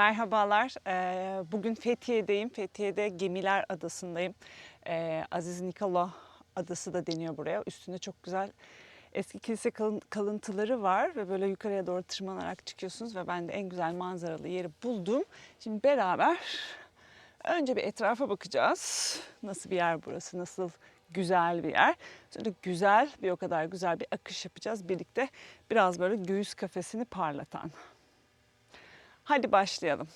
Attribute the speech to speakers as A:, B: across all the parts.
A: Merhabalar. Ee, Bugün Fethiye'deyim. Fethiye'de Gemiler Adası'ndayım. Ee, Aziz Nikola Adası da deniyor buraya. Üstünde çok güzel eski kilise kalın- kalıntıları var ve böyle yukarıya doğru tırmanarak çıkıyorsunuz ve ben de en güzel manzaralı yeri buldum. Şimdi beraber önce bir etrafa bakacağız. Nasıl bir yer burası? Nasıl güzel bir yer? Sonra güzel, bir o kadar güzel bir akış yapacağız birlikte. Biraz böyle göğüs kafesini parlatan. Hadi başlayalım.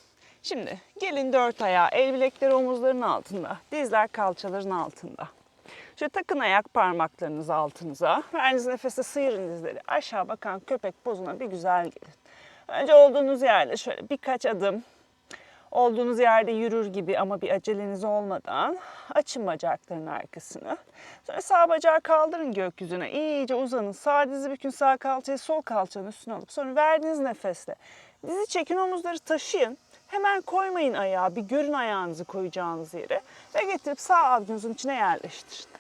A: Şimdi gelin dört ayağı, el bilekleri omuzların altında, dizler kalçaların altında. Şöyle takın ayak parmaklarınızı altınıza. Verdiğiniz nefese sıyırın dizleri. Aşağı bakan köpek pozuna bir güzel gelin. Önce olduğunuz yerde şöyle birkaç adım olduğunuz yerde yürür gibi ama bir aceleniz olmadan açın bacakların arkasını. Sonra sağ bacağı kaldırın gökyüzüne. İyice uzanın. Sağ dizi bükün sağ kalçayı sol kalçanın üstüne alıp sonra verdiğiniz nefesle dizi çekin omuzları taşıyın. Hemen koymayın ayağı. Bir görün ayağınızı koyacağınız yere. Ve getirip sağ avucunuzun içine yerleştirin.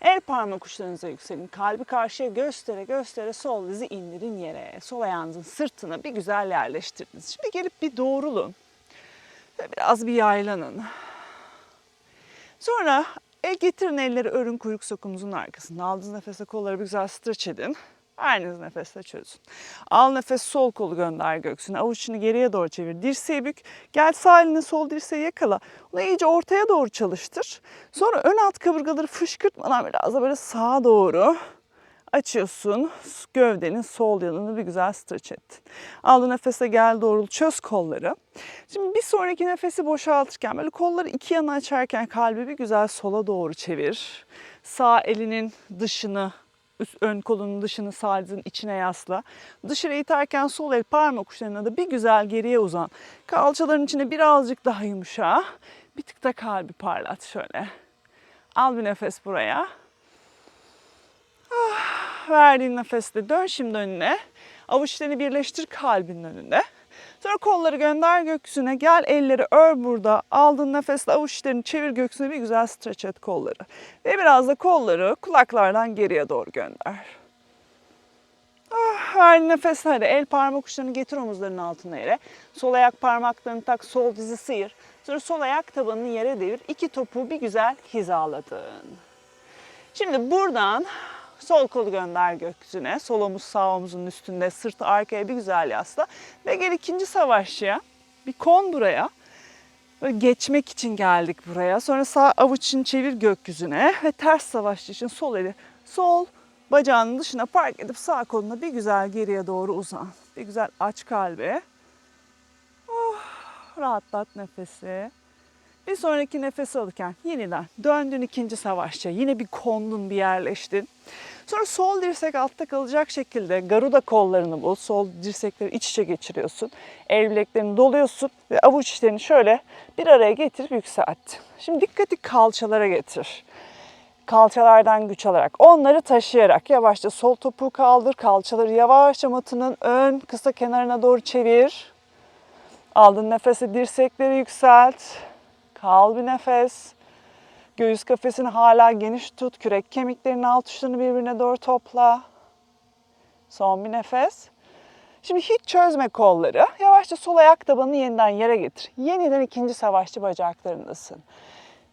A: El parmak uçlarınıza yükselin. Kalbi karşıya göstere göstere sol dizi indirin yere. Sol ayağınızın sırtına bir güzel yerleştirdiniz. Şimdi gelip bir doğrulun. Biraz bir yaylanın. Sonra el getirin elleri örün kuyruk sokumuzun arkasında. Aldığınız nefese kolları bir güzel streç edin. Verdiğiniz nefesle çözün. Al nefes sol kolu gönder göğsüne. Avuç içini geriye doğru çevir. Dirseği bük. Gel sağ elini sol dirseği yakala. Onu iyice ortaya doğru çalıştır. Sonra ön alt kaburgaları fışkırtmadan biraz da böyle sağa doğru açıyorsun. Gövdenin sol yanını bir güzel streç ettin. Aldığın nefese gel doğrul. Çöz kolları. Şimdi bir sonraki nefesi boşaltırken böyle kolları iki yana açarken kalbi bir güzel sola doğru çevir. Sağ elinin dışını üst ön kolunun dışını sağ dizin içine yasla. Dışarı iterken sol el parmak uçlarına da bir güzel geriye uzan. Kalçaların içine birazcık daha yumuşa. Bir tık da kalbi parlat şöyle. Al bir nefes buraya. Ah, verdiğin nefesle dön şimdi önüne. Avuçlarını birleştir kalbinin önünde. Sonra kolları gönder gökyüzüne. Gel elleri ör burada. Aldığın nefesle avuçlarını çevir gökyüzüne bir güzel streç et kolları. Ve biraz da kolları kulaklardan geriye doğru gönder. Ah, ver nefes hadi. El parmak uçlarını getir omuzlarının altına yere. Sol ayak parmaklarını tak, sol dizi sıyır. Sonra sol ayak tabanını yere devir. İki topuğu bir güzel hizaladın. Şimdi buradan sol kolu gönder gökyüzüne. Sol omuz sağ omuzun üstünde, sırtı arkaya bir güzel yasla. Ve gel ikinci savaşçıya. Bir kon buraya. Böyle geçmek için geldik buraya. Sonra sağ avuçunu çevir gökyüzüne ve ters savaşçı için sol eli sol bacağının dışına park edip sağ koluna bir güzel geriye doğru uzan. Bir güzel aç kalbi. Oh, rahatlat nefesi. Bir sonraki nefes alırken yeniden döndün ikinci savaşça. Yine bir kondun bir yerleştin. Sonra sol dirsek altta kalacak şekilde garuda kollarını bul. Sol dirsekleri iç içe geçiriyorsun. El bileklerini doluyorsun ve avuç içlerini şöyle bir araya getirip yükselt. Şimdi dikkati kalçalara getir. Kalçalardan güç alarak onları taşıyarak yavaşça sol topuğu kaldır. Kalçaları yavaşça matının ön kısa kenarına doğru çevir. Aldın nefesi dirsekleri yükselt. Kal bir nefes. Göğüs kafesini hala geniş tut. Kürek kemiklerinin alt uçlarını birbirine doğru topla. Son bir nefes. Şimdi hiç çözme kolları. Yavaşça sol ayak tabanını yeniden yere getir. Yeniden ikinci savaşçı bacaklarındasın.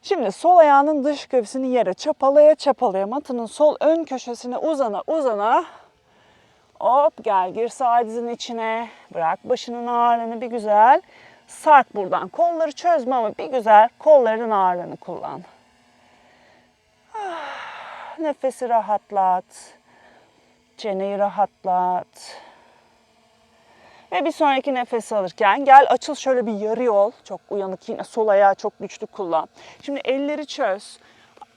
A: Şimdi sol ayağının dış kafesini yere çapalaya çapalaya matının sol ön köşesine uzana uzana Hop gel gir sağ dizin içine. Bırak başının ağırlığını bir güzel. Sark buradan. Kolları çözme ama bir güzel kolların ağırlığını kullan. Ah, Nefesi rahatlat. Çeneyi rahatlat. Ve bir sonraki nefes alırken gel açıl şöyle bir yarı yol. Çok uyanık yine sol ayağı çok güçlü kullan. Şimdi elleri çöz.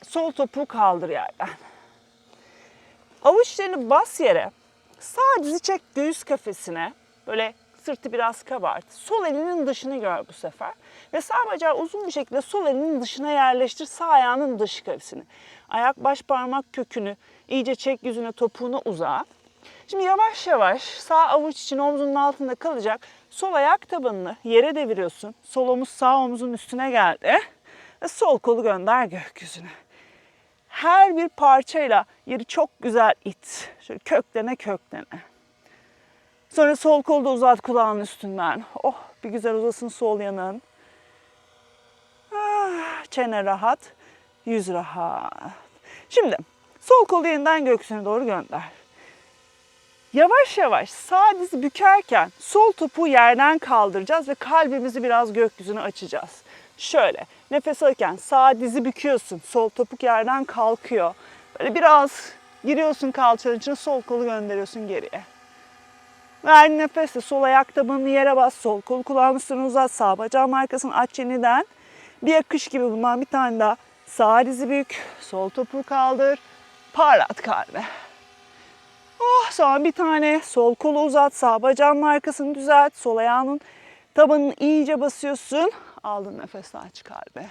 A: Sol topuğu kaldır yerden. Avuçlarını bas yere. Sağ dizi çek göğüs kafesine. Böyle sırtı biraz kabart. Sol elinin dışını gör bu sefer. Ve sağ bacağı uzun bir şekilde sol elinin dışına yerleştir. Sağ ayağının dış kafesini. Ayak baş parmak kökünü iyice çek yüzüne topuğunu uza. Şimdi yavaş yavaş sağ avuç için omzunun altında kalacak. Sol ayak tabanını yere deviriyorsun. Sol omuz sağ omuzun üstüne geldi. Ve sol kolu gönder gökyüzüne her bir parçayla yeri çok güzel it. Şöyle köklene köklene. Sonra sol kolu da uzat kulağın üstünden. Oh bir güzel uzasın sol yanın. Ah, çene rahat, yüz rahat. Şimdi sol kolu yeniden gökyüzüne doğru gönder. Yavaş yavaş sağ dizi bükerken sol topuğu yerden kaldıracağız ve kalbimizi biraz gökyüzüne açacağız. Şöyle nefes alırken sağ dizi büküyorsun, sol topuk yerden kalkıyor. Böyle biraz giriyorsun kalçanın içine, sol kolu gönderiyorsun geriye. Ver nefesle sol ayak tabanını yere bas, sol kol kulağın üstüne uzat, sağ bacağın arkasını aç yeniden. Bir akış gibi bundan bir tane daha. Sağ dizi bük, sol topuğu kaldır, parlat kalbe. Oh, sonra bir tane sol kolu uzat, sağ bacağın arkasını düzelt, sol ayağının tabanını iyice basıyorsun. Aldın nefes aç kalbe.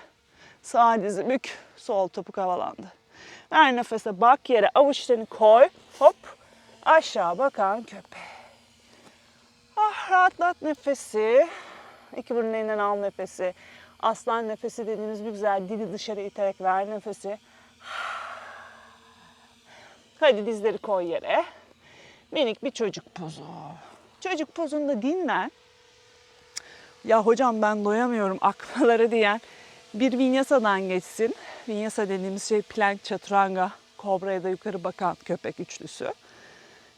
A: Sağ dizi bük, sol topuk havalandı. Ver nefese bak yere avuçlarını koy. Hop aşağı bakan köpek. Ah rahatlat nefesi. İki burun elinden al nefesi. Aslan nefesi dediğimiz bir güzel dili dışarı iterek ver nefesi. Hadi dizleri koy yere. Minik bir çocuk pozu. Çocuk pozunda dinlen. Ya hocam ben doyamıyorum akmaları diyen bir vinyasa'dan geçsin. Vinyasa dediğimiz şey plank, çaturanga, kobraya da yukarı bakan köpek üçlüsü.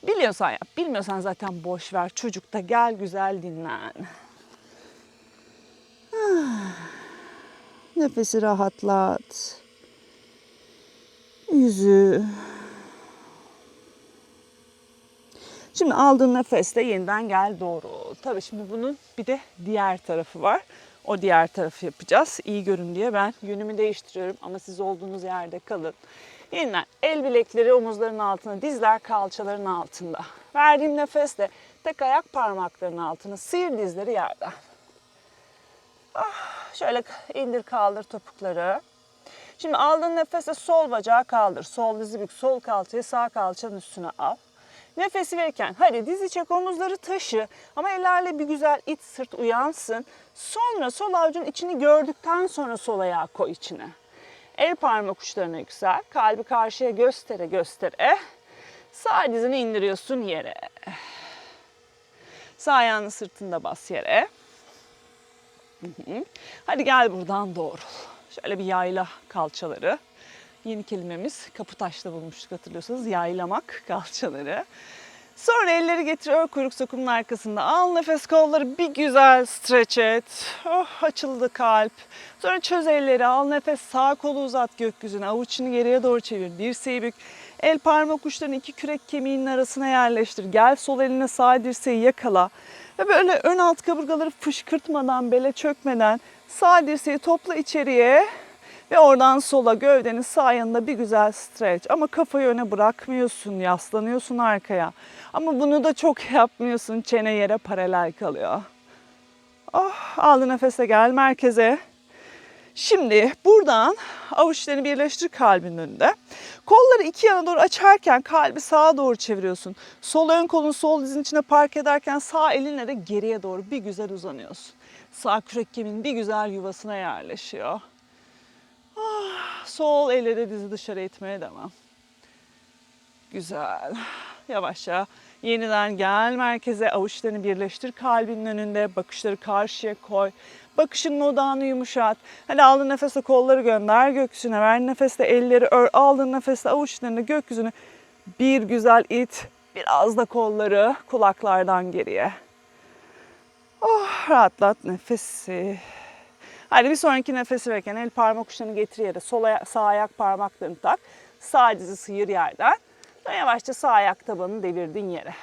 A: Biliyorsan yap, bilmiyorsan zaten boş ver. Çocukta gel güzel dinlen. Ah. Nefesi rahatlat. Yüzü. Şimdi aldığın nefeste yeniden gel doğru. Tabii şimdi bunun bir de diğer tarafı var. O diğer tarafı yapacağız. İyi görün diye ben yönümü değiştiriyorum ama siz olduğunuz yerde kalın. Yeniden el bilekleri omuzların altına, dizler kalçaların altında. Verdiğim nefesle tek ayak parmaklarının altına, sıyır dizleri yerden. Ah, şöyle indir kaldır topukları. Şimdi aldığın nefesle sol bacağı kaldır. Sol dizi bük, sol kalçayı sağ kalçanın üstüne al. Nefesi verirken hadi dizi çek omuzları taşı ama ellerle bir güzel it sırt uyansın. Sonra sol avucun içini gördükten sonra sol ayağı koy içine. El parmak uçlarına yüksel. Kalbi karşıya göstere göstere. Sağ dizini indiriyorsun yere. Sağ ayağını sırtında bas yere. Hadi gel buradan doğrul. Şöyle bir yayla kalçaları. Yeni kelimemiz kapı taşta bulmuştuk hatırlıyorsanız. Yaylamak kalçaları. Sonra elleri getir ör kuyruk sokumunun arkasında. Al nefes kolları bir güzel stretch et. Oh açıldı kalp. Sonra çöz elleri al nefes sağ kolu uzat gökyüzüne. Avuçunu geriye doğru çevir. Dirseği bük. El parmak uçlarını iki kürek kemiğinin arasına yerleştir. Gel sol eline sağ dirseği yakala. Ve böyle ön alt kaburgaları fışkırtmadan, bele çökmeden sağ dirseği topla içeriye. Ve oradan sola gövdenin sağ yanında bir güzel stretch. Ama kafayı öne bırakmıyorsun, yaslanıyorsun arkaya. Ama bunu da çok yapmıyorsun, çene yere paralel kalıyor. Oh, aldı nefese gel merkeze. Şimdi buradan avuçlarını birleştir kalbin önünde. Kolları iki yana doğru açarken kalbi sağa doğru çeviriyorsun. Sol ön kolun sol dizin içine park ederken sağ elinle de geriye doğru bir güzel uzanıyorsun. Sağ kürek kemiğin bir güzel yuvasına yerleşiyor. Sol elle de dizi dışarı itmeye devam. Güzel. Yavaşça yeniden gel merkeze avuçlarını birleştir kalbinin önünde. Bakışları karşıya koy. Bakışının odağını yumuşat. Hadi aldığın nefesle kolları gönder gökyüzüne. Ver nefesle elleri ör. Aldığın nefesle avuçlarını gökyüzüne. Bir güzel it. Biraz da kolları kulaklardan geriye. Oh, rahatlat nefesi. Hadi bir sonraki nefesi verirken el parmak uçlarını getir yere. Sol aya- sağ ayak parmaklarını tak. Sağ dizi sıyır yerden. Sonra yavaşça sağ ayak tabanını devirdin yere.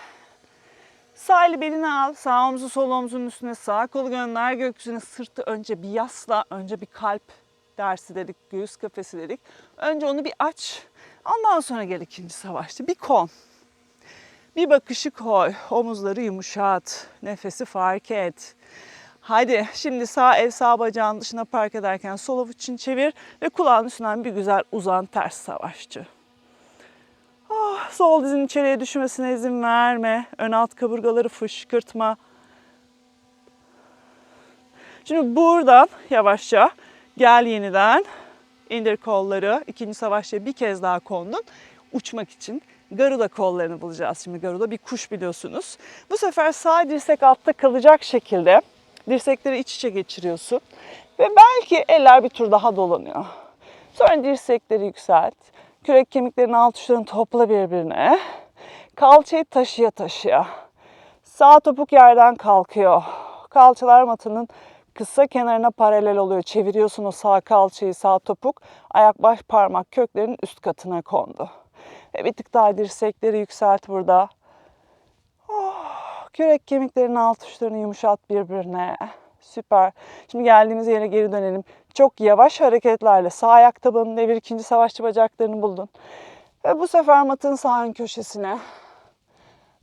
A: Sağ eli belini al. Sağ omzu sol omzunun üstüne sağ kolu gönder gökyüzüne. Sırtı önce bir yasla. Önce bir kalp dersi dedik. Göğüs kafesi dedik. Önce onu bir aç. Ondan sonra gel ikinci savaşta. Bir kon. Bir bakışı koy. Omuzları yumuşat. Nefesi fark et. Hadi şimdi sağ el sağ bacağın dışına park ederken sol avuç için çevir ve kulağın üstünden bir güzel uzan ters savaşçı. Ah, sol dizin içeriye düşmesine izin verme. Ön alt kaburgaları fışkırtma. Şimdi buradan yavaşça gel yeniden. indir kolları. İkinci savaşta bir kez daha kondun. Uçmak için Garuda kollarını bulacağız şimdi. Garuda bir kuş biliyorsunuz. Bu sefer sağ dirsek altta kalacak şekilde dirsekleri iç içe geçiriyorsun. Ve belki eller bir tur daha dolanıyor. Sonra dirsekleri yükselt. Kürek kemiklerinin alt uçlarını topla birbirine. Kalçayı taşıya taşıya. Sağ topuk yerden kalkıyor. Kalçalar matının kısa kenarına paralel oluyor. Çeviriyorsun o sağ kalçayı sağ topuk. Ayak baş parmak köklerin üst katına kondu. Ve bir tık daha dirsekleri yükselt burada. Oh, kürek kemiklerinin alt uçlarını yumuşat birbirine. Süper. Şimdi geldiğimiz yere geri dönelim. Çok yavaş hareketlerle sağ ayak tabanını devir ikinci savaşçı bacaklarını buldun. Ve bu sefer matın sağ ön köşesine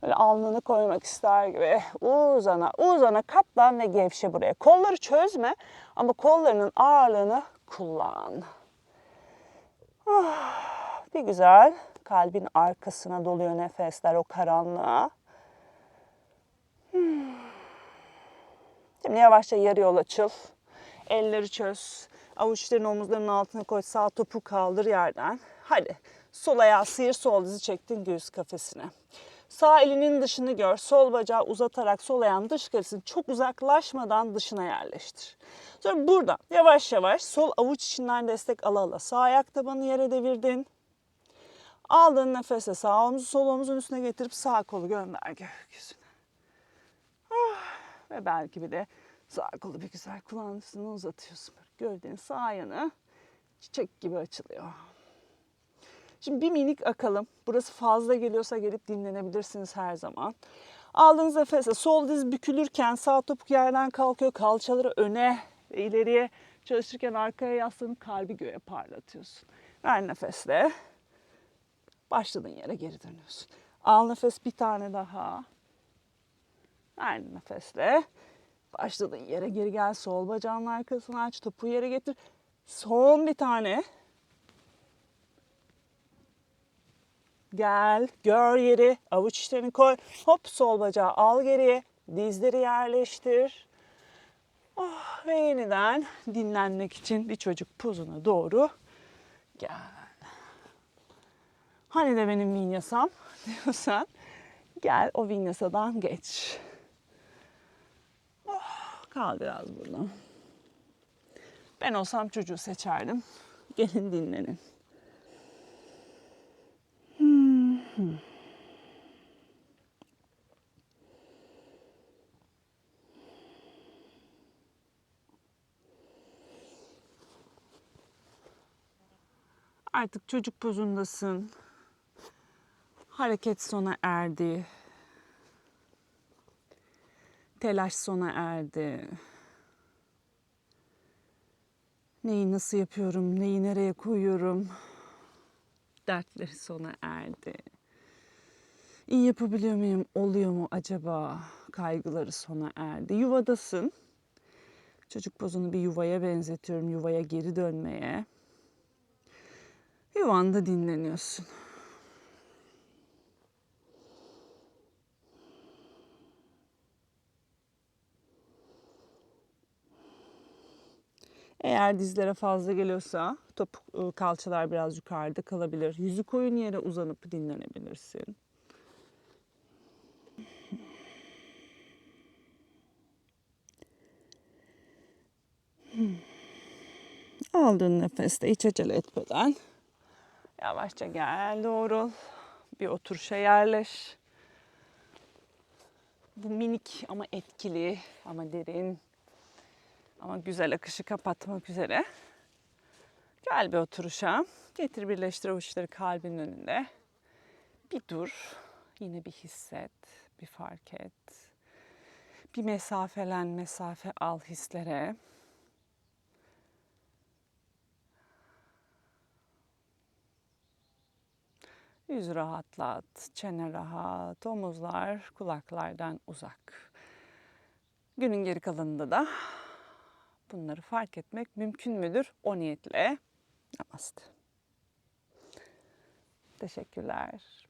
A: böyle alnını koymak ister gibi uzana uzana katlan ve gevşe buraya. Kolları çözme ama kollarının ağırlığını kullan. Ah, bir güzel kalbin arkasına doluyor nefesler o karanlığa. Şimdi yavaşça yarı yol açıl. Elleri çöz. Avuçlarını omuzlarının altına koy. Sağ topu kaldır yerden. Hadi. Sol ayağı sıyır, sol dizi çektin göğüs kafesine. Sağ elinin dışını gör. Sol bacağı uzatarak sol ayağın dış karısını çok uzaklaşmadan dışına yerleştir. Sonra buradan yavaş yavaş sol avuç içinden destek ala ala. Sağ ayak tabanı yere devirdin. Aldığın nefese sağ omuzu sol omuzun üstüne getirip sağ kolu gönder gökyüzüne. Ve belki bir de sağ kolu bir güzel kulağın üstüne uzatıyorsun. Gövdenin sağ yanı çiçek gibi açılıyor. Şimdi bir minik akalım. Burası fazla geliyorsa gelip dinlenebilirsiniz her zaman. Aldığınız nefese sol diz bükülürken sağ topuk yerden kalkıyor. Kalçaları öne ve ileriye çalışırken arkaya yaslanıp kalbi göğe parlatıyorsun. Ver nefesle. Başladığın yere geri dönüyorsun. Al nefes bir tane daha. Ver nefesle. Başladığın yere geri gel. Sol bacağın arkasını aç. Topuğu yere getir. Son bir tane. Gel, gör yeri, avuç içlerini koy. Hop sol bacağı al geriye, dizleri yerleştir. Oh, ve yeniden dinlenmek için bir çocuk pozuna doğru gel. Hani de benim vinyasam diyorsan gel o vinyasadan geç. Kal biraz burada. Ben olsam çocuğu seçerdim. Gelin dinlenin. Artık çocuk pozundasın. Hareket sona erdi. Telaş sona erdi. Neyi nasıl yapıyorum, neyi nereye koyuyorum? Dertleri sona erdi. İyi yapabiliyor muyum, oluyor mu acaba? Kaygıları sona erdi. Yuvadasın. Çocuk pozunu bir yuvaya benzetiyorum, yuvaya geri dönmeye. Yuvanda dinleniyorsun. Eğer dizlere fazla geliyorsa topuk ıı, kalçalar biraz yukarıda kalabilir. Yüzü koyun yere uzanıp dinlenebilirsin. Aldığın nefeste hiç acele etmeden yavaşça gel doğrul. Bir oturuşa yerleş. Bu minik ama etkili ama derin ama güzel akışı kapatmak üzere. Gel bir oturuşa. Getir birleştir avuçları kalbinin önünde. Bir dur. Yine bir hisset, bir fark et. Bir mesafelen, mesafe al hislere. Yüz rahatlat, çene rahat, omuzlar kulaklardan uzak. Günün geri kalanında da bunları fark etmek mümkün müdür? O niyetle namaste. Teşekkürler.